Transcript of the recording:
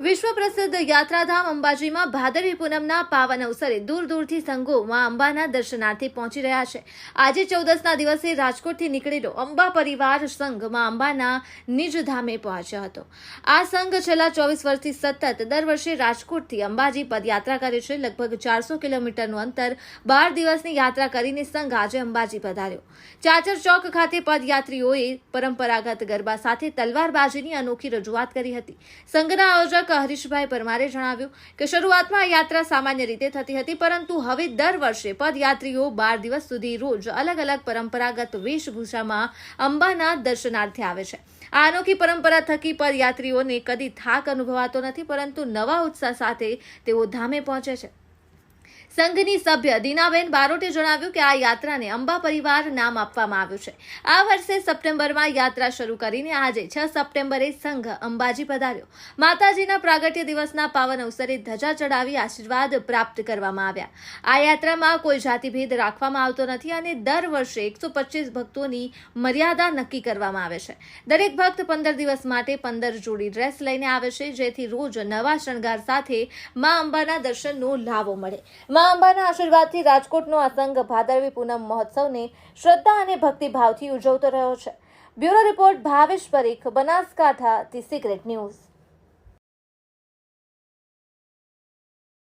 વિશ્વ પ્રસિદ્ધ યાત્રાધામ અંબાજીમાં ભાદરવી પૂનમના પાવન અવસરે દૂર દૂરથી સંઘો માં અંબાના દર્શનાર્થે પહોંચી રહ્યા છે. આજે ચૌદસના દિવસે રાજકોટથી નીકળેલો અંબા પરિવાર સંઘમાં અંબાના નિજ ધામે પહોંચ્યો હતો. આ સંઘ છેલ્લા ચોવીસ વર્ષથી સતત દર વર્ષે રાજકોટથી અંબાજી પદયાત્રા કરે છે. લગભગ ચારસો કિલોમીટરનું અંતર બાર દિવસની યાત્રા કરીને સંઘ આજે અંબાજી પધાર્યો. ચાચર ચોક ખાતે પદયાત્રીઓએ પરંપરાગત ગરબા સાથે તલવારબાજીની અનોખી રજૂઆત કરી હતી. સંઘના આયોજક હરીશભાઈ પરમારે જણાવ્યું કે શરૂઆતમાં યાત્રા સામાન્ય રીતે થતી હતી, પરંતુ હવે દર વર્ષે પદયાત્રીઓ બાર દિવસ સુધી રોજ અલગ અલગ પરંપરાગત વેશભૂષામાં અંબાના દર્શનાર્થે આવે છે. આ અનોખી પરંપરા થકી પદયાત્રીઓને કદી થાક અનુભવાતો નથી, પરંતુ નવા ઉત્સાહ સાથે તેઓ ધામે પહોંચે છે. સંઘની સભ્ય દીનાબેન બારોટે જણાવ્યું કે આ યાત્રાને અંબા પરિવાર નામ આપવામાં આવ્યું છે. આ વર્ષે સપ્ટેમ્બરમાં યાત્રા શરૂ કરીને આજે છ સપ્ટેમ્બરે સંઘ અંબાજી પધાર્યો. માતાજીના પ્રાગટ્ય દિવસના પાવન અવસરે ધજા ચડાવી આશીર્વાદ પ્રાપ્ત કરવામાં આવ્યા. આ યાત્રામાં કોઈ જાતિભેદ રાખવામાં આવતો નથી અને દર વર્ષે એકસો ભક્તોની મર્યાદા નક્કી કરવામાં આવે છે. દરેક ભક્ત પંદર દિવસ માટે પંદર જોડી ડ્રેસ લઈને આવે છે, જેથી રોજ નવા શણગાર સાથે મા અંબાના દર્શનનો લાવો મળે. મા અંબાના આશીર્વાદથી રાજકોટનો આ સંઘ ભાદરવી પૂનમ મહોત્સવને શ્રદ્ધા અને ભક્તિભાવથી ઉજવતો રહ્યો છે. Bureau report Bhavesh Parikh Banaskantha the secret news.